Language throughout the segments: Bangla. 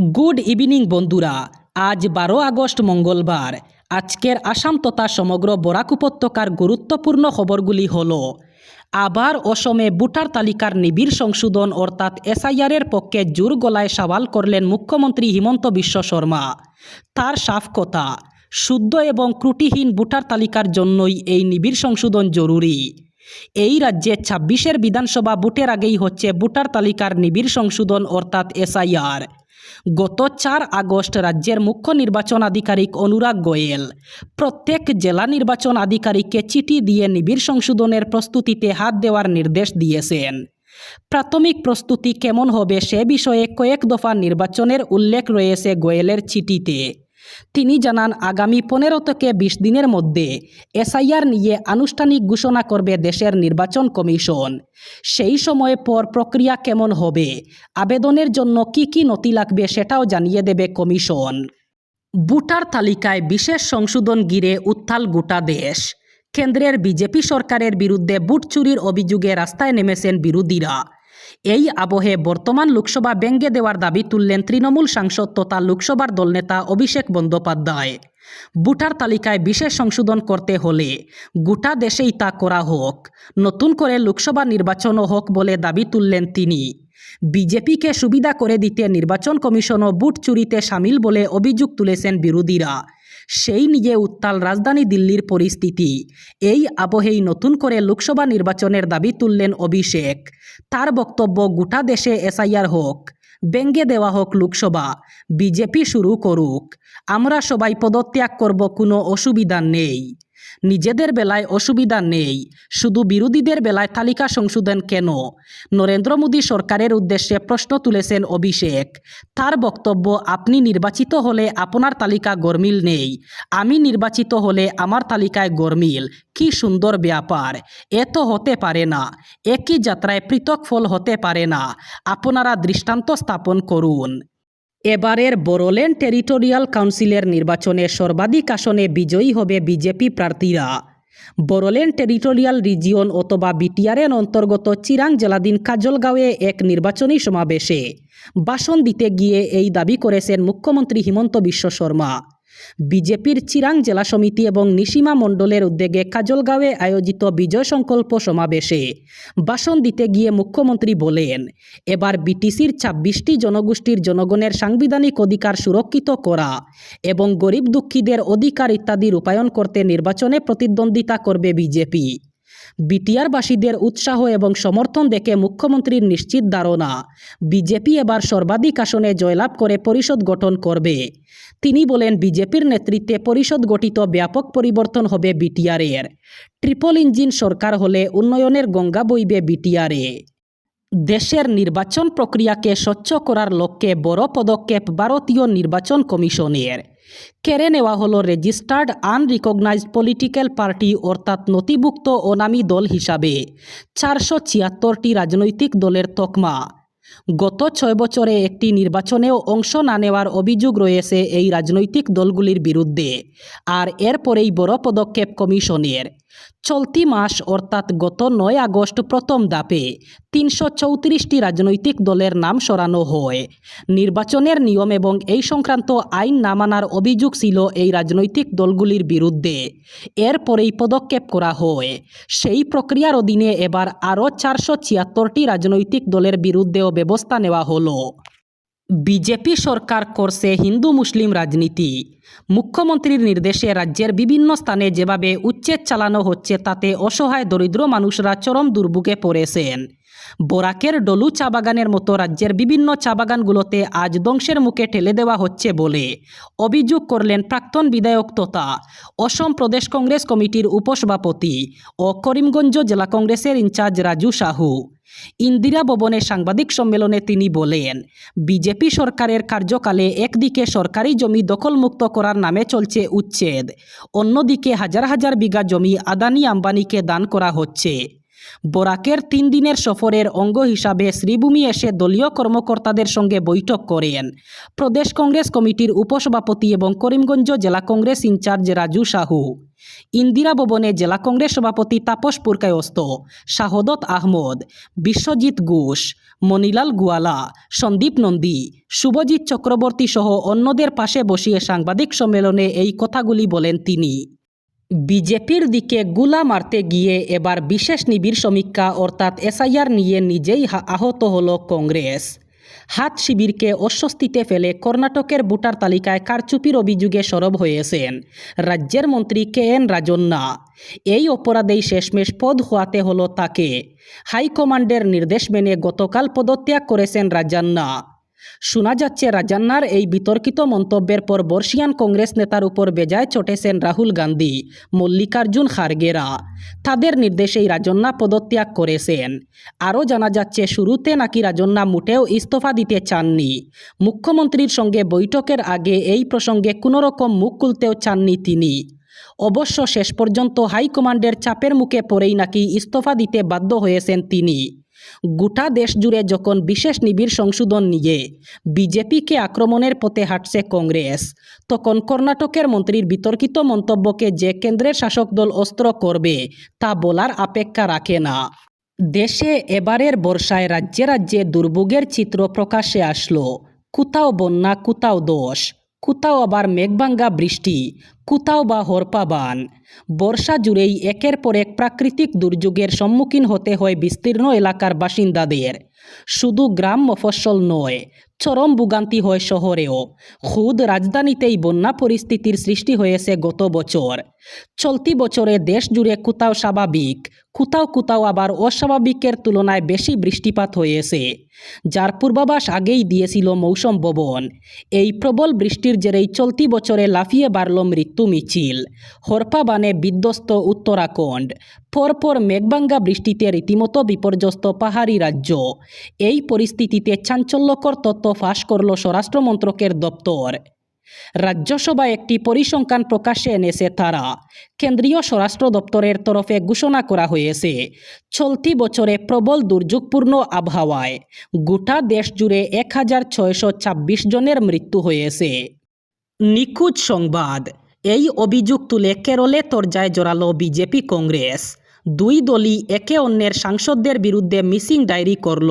গুড ইভিনিং বন্ধুরা। আজ বারো আগস্ট মঙ্গলবার। আজকের আসাম তথা সমগ্র বরাক উপত্যকার গুরুত্বপূর্ণ খবরগুলি হল, আবার অসমে ভোটার তালিকার নিবিড় সংশোধন অর্থাৎ এসআইআরের পক্ষে জোর গলায় সওয়াল করলেন মুখ্যমন্ত্রী হিমন্ত বিশ্ব শর্মা। তার সাফ কথা, শুদ্ধ এবং ত্রুটিহীন ভোটার তালিকার জন্যই এই নিবিড় সংশোধন জরুরি। এই রাজ্যে ছাব্বিশের বিধানসভা ভোটের আগেই হচ্ছে ভোটার তালিকার নিবিড় সংশোধন অর্থাৎ এসআইআর। গত চার আগস্ট রাজ্যের মুখ্য নির্বাচন আধিকারিক অনুরাগ গোয়েল প্রত্যেক জেলা নির্বাচন আধিকারিককে চিঠি দিয়ে নিবিড় সংশোধনের প্রস্তুতিতে হাত দেওয়ার নির্দেশ দিয়েছেন। প্রাথমিক প্রস্তুতি কেমন হবে সে বিষয়ে কয়েক দফা নির্বাচনের উল্লেখ রয়েছে গোয়েলের চিঠিতে। তিনি জানান, আগামী পনেরো থেকে বিশ দিনের মধ্যে এসআইআর নিয়ে আনুষ্ঠানিক ঘোষণা করবে দেশের নির্বাচন কমিশন। সেই সময় পর প্রক্রিয়া কেমন হবে, আবেদনের জন্য কি কি নথি লাগবে সেটাও জানিয়ে দেবে কমিশন। ভোটার তালিকায় বিশেষ সংশোধন গিরে উত্তাল গোটা দেশ। কেন্দ্রের বিজেপি সরকারের বিরুদ্ধে বুট চুরির অভিযোগে রাস্তায় নেমেছেন বিরোধীরা। এই আবহে বর্তমান লোকসভা ব্যঙ্গে দেওয়ার দাবি তুললেন তৃণমূল সাংসদ তথা লোকসভার দলনেতা অভিষেক বন্দ্যোপাধ্যায়। ভোটার তালিকায় বিশেষ সংশোধন করতে হলে গোটা দেশেই তা করা হোক, নতুন করে লোকসভা নির্বাচনও হোক বলে দাবি তুললেন তিনি। বিজেপিকে সুবিধা করে দিতে নির্বাচন কমিশনও বুট চুরিতে সামিল বলে অভিযোগ তুলেছেন বিরোধীরা। সেই নিজে উত্তাল রাজধানী দিল্লির পরিস্থিতি। এই আবহেই নতুন করে লোকসভা নির্বাচনের দাবি তুললেন অভিষেক। তার বক্তব্য, গোটা দেশে এসআইআর হোক ব্যঙ্গে দেওয়া হোক লোকসভা, বিজেপি শুরু করুক, আমরা সবাই পদত্যাগ করব, কোনো অসুবিধা নেই। নিজেদের বেলায় অসুবিধা নেই। শুধু বিরোধীদের বেলায় তালিকা সংশোধন কেন? নরেন্দ্র মোদী সরকারের উদ্দেশ্যে প্রশ্ন তুলেছেন অভিষেক। তার বক্তব্য, আপনি নির্বাচিত হলে আপনার তালিকা গরমিল নেই। আমি নির্বাচিত হলে আমার তালিকায় গরমিল। কি সুন্দর ব্যাপার। এ তো হতে পারে না। একই যাত্রায় পৃথক ফল হতে পারে না। আপনারা দৃষ্টান্ত স্থাপন করুন। এবারের বোরোল্যান্ড টেরিটোরিয়াল কাউন্সিলের নির্বাচনে সর্বাধিক আসনে বিজয়ী হবে বিজেপি প্রার্থীরা। বোরোল্যান্ড টেরিটোরিয়াল রিজিয়ন অথবা বিটিআরএন অন্তর্গত চিরাং জেলাধীন কাজলগাঁওয়ে এক নির্বাচনী সমাবেশে ভাষণ দিতে গিয়ে এই দাবি করেছেন মুখ্যমন্ত্রী হিমন্ত বিশ্ব শর্মা। বিজেপির চিরাং জেলা সমিতি এবং নিশিমা মণ্ডলের উদ্যোগে কাজলগাঁওয়ে আয়োজিত বিজয় সংকল্প সমাবেশে ভাষণ দিতে গিয়ে মুখ্যমন্ত্রী বলেন, এবার বিটিসির ছাব্বিশটি জনগোষ্ঠীর জনগণের সাংবিধানিক অধিকার সুরক্ষিত করা এবং গরিব দুঃখীদের অধিকার ইত্যাদি রূপায়ণ করতে নির্বাচনে প্রতিদ্বন্দ্বিতা করবে বিজেপি। বিটিআরবাসীদের উৎসাহ এবং সমর্থন দেখে মুখ্যমন্ত্রীর নিশ্চিত ধারণা, বিজেপি এবার সর্বাধিক আসনে জয়লাভ করে পরিষদ গঠন করবে। তিনি বলেন, বিজেপির নেতৃত্বে পরিষদ গঠিত ব্যাপক পরিবর্তন হবে বিটিআরের। ট্রিপল ইঞ্জিন সরকার হলে উন্নয়নের গঙ্গা বইবে বিটিআরে। দেশের নির্বাচন প্রক্রিয়াকে স্বচ্ছ করার লক্ষ্যে বড় পদক্ষেপ ভারতীয় নির্বাচন কমিশনের। কেড়ে নেওয়া হলো রেজিস্টার্ড আনরিকগনাইজড পলিটিক্যাল পার্টি অর্থাৎ নথিভুক্ত অনামী দল হিসাবে। চারশো ছিয়াত্তরটি রাজনৈতিক দলের তকমা। গত ছয় বছরে একটি নির্বাচনেও অংশ না নেওয়ার অভিযোগ রয়েছে এই রাজনৈতিক দলগুলির বিরুদ্ধে, আর এরপরেই বড় পদক্ষেপ কমিশনের। চলতি মাস, অর্থাৎ গত নয় আগস্ট প্রথম দাপে তিনশো চৌত্রিশটি রাজনৈতিক দলের নাম সরানো হয়। নির্বাচনের নিয়ম এবং এই সংক্রান্ত আইন না মানার অভিযোগ ছিল এই রাজনৈতিক দলগুলির বিরুদ্ধে। এরপরেই পদক্ষেপ করা হয়। সেই প্রক্রিয়ার অধীনে এবার আরও চারশো ছিয়াত্তরটি রাজনৈতিক দলের বিরুদ্ধেও ব্যবস্থা নেওয়া হলো। বিজেপি সরকার করছে হিন্দু মুসলিম রাজনীতি। মুখ্যমন্ত্রীর নির্দেশে রাজ্যের বিভিন্ন স্থানে যেভাবে উচ্ছেদ চালানো হচ্ছে, তাতে অসহায় দরিদ্র মানুষরা চরম দুর্ভোগে পড়েছেন। বরাকের ডলু চা বাগানের মতো রাজ্যের বিভিন্ন চা বাগানগুলোতে আজ ধ্বংসের মুখে ঠেলে দেওয়া হচ্ছে বলে অভিযোগ করলেন প্রাক্তন বিধায়ক তথা অসম প্রদেশ কংগ্রেস কমিটির উপসভাপতি ও করিমগঞ্জ জেলা কংগ্রেসের ইনচার্জ রাজু সাহু। ইন্দিরা ভবনে সাংবাদিক সম্মেলনে তিনি বলেন, বিজেপি সরকারের কার্যকালে একদিকে সরকারি জমি দখলমুক্ত করার নামে চলছে উচ্ছেদ, অন্যদিকে হাজার হাজার বিঘা জমি আদানি আম্বানিকে দান করা হচ্ছে। বরাকের তিন দিনের সফরের অঙ্গ হিসাবে শ্রীভূমি এসে দলীয় কর্মকর্তাদের সঙ্গে বৈঠক করেন। প্রদেশ কংগ্রেস কমিটির উপসভাপতি এবং করিমগঞ্জ জেলা কংগ্রেস ইনচার্জ রাজু সাহু। ইন্দিরা ভবনে জেলা কংগ্রেস সভাপতি তাপস পুরকায়স্ত শাহদত আহমদ, বিশ্বজিৎ ঘোষ, মনিলাল গুয়ালা, সন্দীপ নন্দী, শুভজিৎ চক্রবর্তী সহ অন্যদের পাশে বসিয়ে সাংবাদিক সম্মেলনে এই কথাগুলি বলেন তিনি। বিজেপির দিকে গুলা মারতে গিয়ে এবার বিশেষ নিবিড় সমীক্ষা অর্থাৎ এসআইআর নিয়ে নিজেই আহত হল কংগ্রেস। হাত শিবিরকে অস্বস্তিতে ফেলে কর্ণাটকের ভোটার তালিকায় কারচুপির অভিযোগে সরব হয়েছেন রাজ্যের মন্ত্রী কে এন রাজন্না। এই অপরাধেই শেষমেশ পদ হওয়াতে হলো তাকে। হাইকমান্ডের নির্দেশ মেনে গতকাল পদত্যাগ করেছেন রাজান্না। শোনা যাচ্ছে, রাজান্নার এই বিতর্কিত মন্তব্যের পর বর্ষিয়ান কংগ্রেস নেতার উপর বেজায় চটেছেন রাহুল গান্ধী, মল্লিকার্জুন খারগেরা। তাদের নির্দেশেই রাজন্না পদত্যাগ করেছেন। আরও জানা যাচ্ছে, শুরুতে নাকি রাজন্না মোটেও ইস্তফা দিতে চাননি। মুখ্যমন্ত্রীর সঙ্গে বৈঠকের আগে এই প্রসঙ্গে কোনোরকম মুখ খুলতেও চাননি তিনি। অবশ্য শেষ পর্যন্ত হাইকমান্ডের চাপের মুখে পড়েই নাকি ইস্তফা দিতে বাধ্য হয়েছেন তিনি। গোটা দেশ জুড়ে যখন বিশেষ নিবিড় সংশোধন নিয়ে বিজেপিকে আক্রমণের পথে হাঁটছে কংগ্রেস, তখন কর্ণাটকের মন্ত্রীর বিতর্কিত মন্তব্যকে যে কেন্দ্রের শাসক দল অস্ত্র করবে তা বলার অপেক্ষা রাখে না। দেশে এবারের বর্ষায় রাজ্যে রাজ্যে দুর্ভোগের চিত্র প্রকাশে আসলো। কোথাও বন্যা, কোথাও দোষ। কোথাও আবার মেঘভাঙ্গা বৃষ্টি কোথাও বা হরপাবান বর্ষা জুড়েই একের পর এক প্রাকৃতিক দুর্যোগের সম্মুখীন হতে হয় বিস্তীর্ণ এলাকার বাসিন্দাদের। শুধু গ্রাম মফস্বল নয়, চরম ভোগান্তি হয় শহরেও। খুদ রাজধানীতেই বন্যা পরিস্থিতির সৃষ্টি হয়েছে গত বছর। চলতি বছরে দেশ জুড়ে কোথাও স্বাভাবিক, কোথাও কোথাও আবার অস্বাভাবিকের তুলনায় বেশি বৃষ্টিপাত হয়েছে, যার পূর্বাভাস আগেই দিয়েছিল মৌসুম ভবন। এই প্রবল বৃষ্টির জেরেই চলতি বছরে লাফিয়ে বাড়ল মৃত্যু মিছিল। হরপাবানে বিধ্বস্ত উত্তরাখণ্ড। পরপর মেঘবাঙ্গা বৃষ্টিতে রীতিমতো বিপর্যস্ত পাহাড়ি রাজ্য। এই পরিস্থিতিতে চাঞ্চল্যকর তথ্য ফাঁস করল স্বরাষ্ট্র মন্ত্রকের দপ্তর। রাজ্যসভায় একটি পরিসংখ্যান প্রকাশে এনেছে তারা। কেন্দ্রীয় স্বরাষ্ট্র দপ্তরের তরফে ঘোষণা করা হয়েছে, চলতি বছরে প্রবল দুর্যোগপূর্ণ আবহাওয়ায় গোটা দেশ জুড়ে এক হাজার ছয়শো ছাব্বিশ জনের মৃত্যু হয়েছে। নিখোঁজ সংবাদ, এই অভিযোগ তুলে কেরলে তরজায় জড়ালো বিজেপি কংগ্রেস। দুই দলই একে অন্যের সাংসদদের বিরুদ্ধে মিসিং ডায়েরি করল।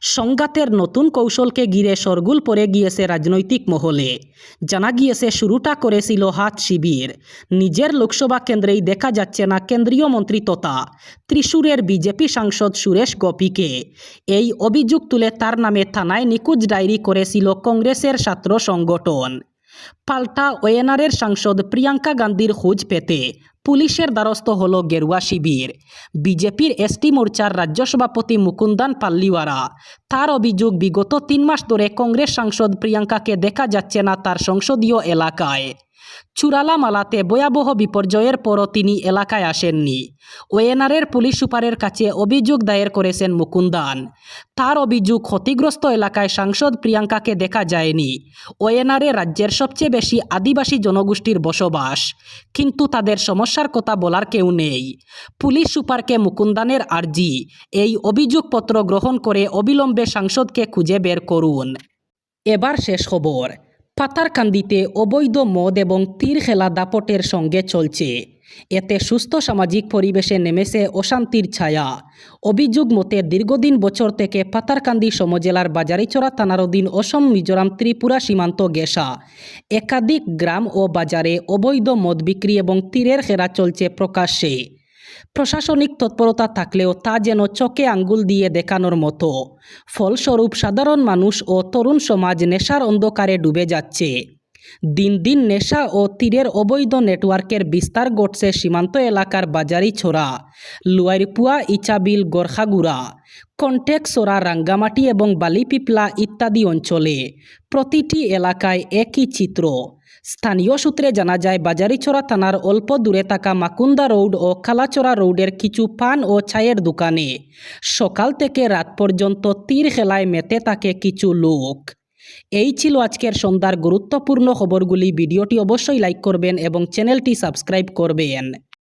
সংঘাতের নতুন কৌশলকে ঘিরে সরগুল পড়ে গিয়েছে রাজনৈতিক মহলে। জানা গিয়েছে, শুরুটা করেছিল হাত শিবির। নিজের লোকসভা কেন্দ্রেই দেখা যাচ্ছে না কেন্দ্রীয় মন্ত্রী তথা ত্রিশূরের বিজেপি সাংসদ সুরেশ গোপীকে। এই অভিযোগ তুলে তার নামে থানায় নিখোঁজ ডায়েরি করেছিল কংগ্রেসের ছাত্র সংগঠন। পাল্টা ওয়েনারের সাংসদ প্রিয়াঙ্কা গান্ধীর খোঁজ পেতে পুলিশের দ্বারস্থ হল গেরুয়া শিবির। বিজেপির এসটি মোর্চার রাজ্য সভাপতি মুকুন্দান পাল্লিওয়ারা। তার অভিযোগ, বিগত তিন মাস ধরে কংগ্রেস সাংসদ প্রিয়াঙ্কাকে দেখা যাচ্ছে না তার সংসদীয় এলাকায়। চূড়ালা মালাতে ভয়াবহ বিপর্যয়ের পরও তিনি এলাকায় আসেননি। ওয়েনারের পুলিশ সুপারের কাছে অভিযোগ দায়ের করেছেন মুকুন্দান। তার অভিযোগ ক্ষতিগ্রস্ত এলাকায় সাংসদ প্রিয়াঙ্কাকে দেখা যায়নি। ওয়েনারে রাজ্যের সবচেয়ে বেশি আদিবাসী জনগোষ্ঠীর বসবাস। কিন্তু তাদের সমস্যার কথা বলার কেউ নেই। পুলিশ সুপারকে মুকুন্দানের আর্জি, এই অভিযোগপত্র গ্রহণ করে অবিলম্বে সাংসদকে খুঁজে বের করুন। এবার শেষ খবর। পাতারকান্দিতে অবৈধ মদ এবং তীর খেলা দাপটের সঙ্গে চলছে। এতে সুস্থ সামাজিক পরিবেশে নেমেছে অশান্তির ছায়া। অভিযোগ মতে, দীর্ঘদিন বছর থেকে পাতারকান্দি সমজেলার বাজারিচড়া থানার অধীন অসম, মিজোরাম, ত্রিপুরা সীমান্ত গেসা। একাধিক গ্রাম ও বাজারে অবৈধ মদ বিক্রি এবং তীরের খেলা চলছে প্রকাশ্যে। প্রশাসনিক তৎপরতা থাকলেও তা যেন চোখে আঙ্গুল দিয়ে দেখানোর মতো। ফলস্বরূপ সাধারণ মানুষ ও তরুণ সমাজ নেশার অন্ধকারে ডুবে যাচ্ছে। দিন দিন নেশা ও তীরের অবৈধ নেটওয়ার্কের বিস্তার ঘটছে সীমান্ত এলাকার বাজারি ছোড়া লুয়ারিপুয়া ইচাবিল, গোর্খাগুড়া কন্টেক্সোরা রাঙ্গামাটি এবং বালিপিপলা ইত্যাদি অঞ্চলে। প্রতিটি এলাকায় একই চিত্র। স্থানীয় সূত্রে জানা যায়, বাজারিছড়া থানার অল্প দূরে থাকা মাকুন্দা রোড ও খালাচড়া রোডের কিছু পান ও ছায়ের দোকানে সকাল থেকে রাত পর্যন্ত তীর খেলায় মেতে থাকে কিছু লোক। এই ছিল আজকের সন্ধ্যার গুরুত্বপূর্ণ খবরগুলি। ভিডিওটি অবশ্যই লাইক করবেন এবং চ্যানেলটি সাবস্ক্রাইব করবেন।